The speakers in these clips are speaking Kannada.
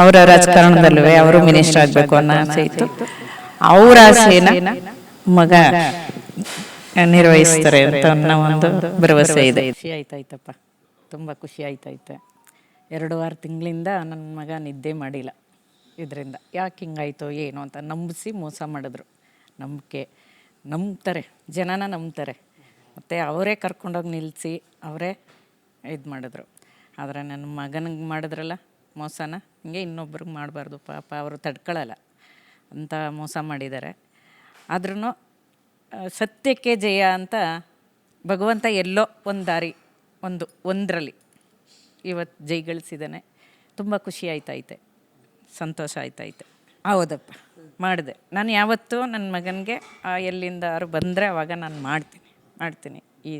ಅವರ ರಾಜಕಾರಣದಲ್ಲೂ ಅವರು ಮಿನಿಸ್ಟರ್ ಆಗಬೇಕು ಅನ್ನೋ ಆಸೆ ಇತ್ತು. ಅವ್ರ ಆಸೆನ ಮಗ ನಿರ್ವಹಿಸ್ತಾರೆ ಅಂತ ಅನ್ನೋ ಒಂದು ಭರವಸೆ ಇದೆ. ಖುಷಿ ಆಯ್ತಾಯ್ತಪ್ಪ. ತುಂಬ ಖುಷಿ ಆಯ್ತಾಯ್ತೆ. ಎರಡು ವಾರ ತಿಂಗಳಿಂದ ನನ್ನ ಮಗ ನಿದ್ದೆ ಮಾಡಿಲ್ಲ ಇದರಿಂದ. ಯಾಕೆ ಹಿಂಗಾಯ್ತು ಏನು ಅಂತ ನಂಬಿಸಿ ಮೋಸ ಮಾಡಿದ್ರು. ನಂಬಿಕೆ ನಂಬ್ತಾರೆ, ಜನನ ನಂಬ್ತಾರೆ. ಮತ್ತು ಅವರೇ ಕರ್ಕೊಂಡೋಗಿ ನಿಲ್ಲಿಸಿ ಅವರೇ ಇದು ಮಾಡಿದ್ರು. ಆದರೆ ನನ್ನ ಮಗನಿಗೆ ಮಾಡಿದ್ರಲ್ಲ ಮೋಸನ ಹಿಂಗೆ ಇನ್ನೊಬ್ರಿಗೆ ಮಾಡಬಾರ್ದು. ಪಾಪ ಅವರು ತಡ್ಕೊಳ್ಳಲ್ಲ ಅಂತ ಮೋಸ ಮಾಡಿದ್ದಾರೆ. ಆದ್ರೂ ಸತ್ಯಕ್ಕೆ ಜಯ ಅಂತ ಭಗವಂತ ಎಲ್ಲೋ ಒಂದು ದಾರಿ, ಒಂದು, ಒಂದರಲ್ಲಿ ಇವತ್ತು ಜೈಗಳಿಸಿದ್ದಾನೆ. ತುಂಬ ಖುಷಿ ಆಯ್ತೈತೆ ಸಂತೋಷ ಆಯ್ತಾಯ್ತೆ. ಹೌದಪ್ಪ. ಮಾಡಿದೆ. ನಾನು ಯಾವತ್ತೂ ನನ್ನ ಮಗನಿಗೆ ಎಲ್ಲಿಂದ ಅವರು ಬಂದರೆ ಅವಾಗ ನಾನು ಮಾಡ್ತೀನಿ. ಮಾಡ್ತೀನಿ. ಈ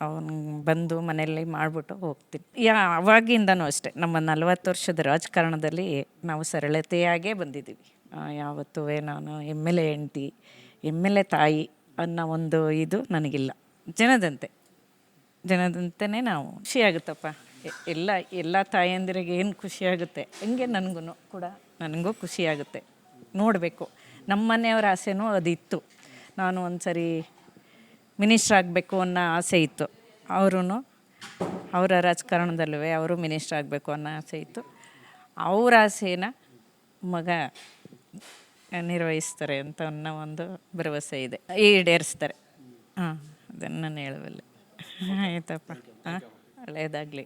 ಅವನು ಬಂದು ಮನೆಯಲ್ಲಿ ಮಾಡಿಬಿಟ್ಟು ಹೋಗ್ತೀನಿ. ಯಾ, ಅವಾಗಿಂದನೂ ಅಷ್ಟೇ. ನಮ್ಮ ನಲವತ್ತು ವರ್ಷದ ರಾಜಕಾರಣದಲ್ಲಿ ನಾವು ಸರಳತೆಯಾಗೇ ಬಂದಿದ್ದೀವಿ. ಯಾವತ್ತೂ ನಾನು ಎಂ ಎಲ್ ಎ ತಾಯಿ ಅನ್ನೋ ಒಂದು ಇದು ನನಗಿಲ್ಲ. ಜನದಂತೆ. ಜನದಂತೆಯೇ ನಾವು ಖುಷಿಯಾಗುತ್ತಪ್ಪ ಎಲ್ಲ ಎಲ್ಲ ತಾಯಂದಿರಿಗೆ ಏನು ಖುಷಿಯಾಗುತ್ತೆ ಹಂಗೆ ನನಗೂ ಕೂಡ ನನಗೂ ಖುಷಿಯಾಗುತ್ತೆ ನೋಡಬೇಕು. ನಮ್ಮ ಮನೆಯವರ ಆಸೆನೂ ಅದಿತ್ತು. ನಾನು ಒಂದು ಸರಿ ಮಿನಿಸ್ಟ್ರ್ ಆಗಬೇಕು ಅನ್ನೋ ಆಸೆ ಇತ್ತು. ಅವರು ಅವರ ರಾಜಕಾರಣದಲ್ಲೂ ಅವರು ಮಿನಿಸ್ಟ್ರ್ ಆಗಬೇಕು ಅನ್ನೋ ಆಸೆ ಇತ್ತು. ಅವ್ರ ಆಸೆನ ಮಗ ನಿರ್ವಹಿಸ್ತಾರೆ ಅಂತ ಅನ್ನೋ ಒಂದು ಭರವಸೆ ಇದೆ. ಈಡೇರಿಸ್ತಾರೆ. ಹಾಂ, ಅದನ್ನು ನಾನು ಹೇಳಬಲ್ಲೆ ಆಯ್ತಪ್ಪ. ಹಾಂ ಒಳ್ಳೆಯದಾಗಲಿ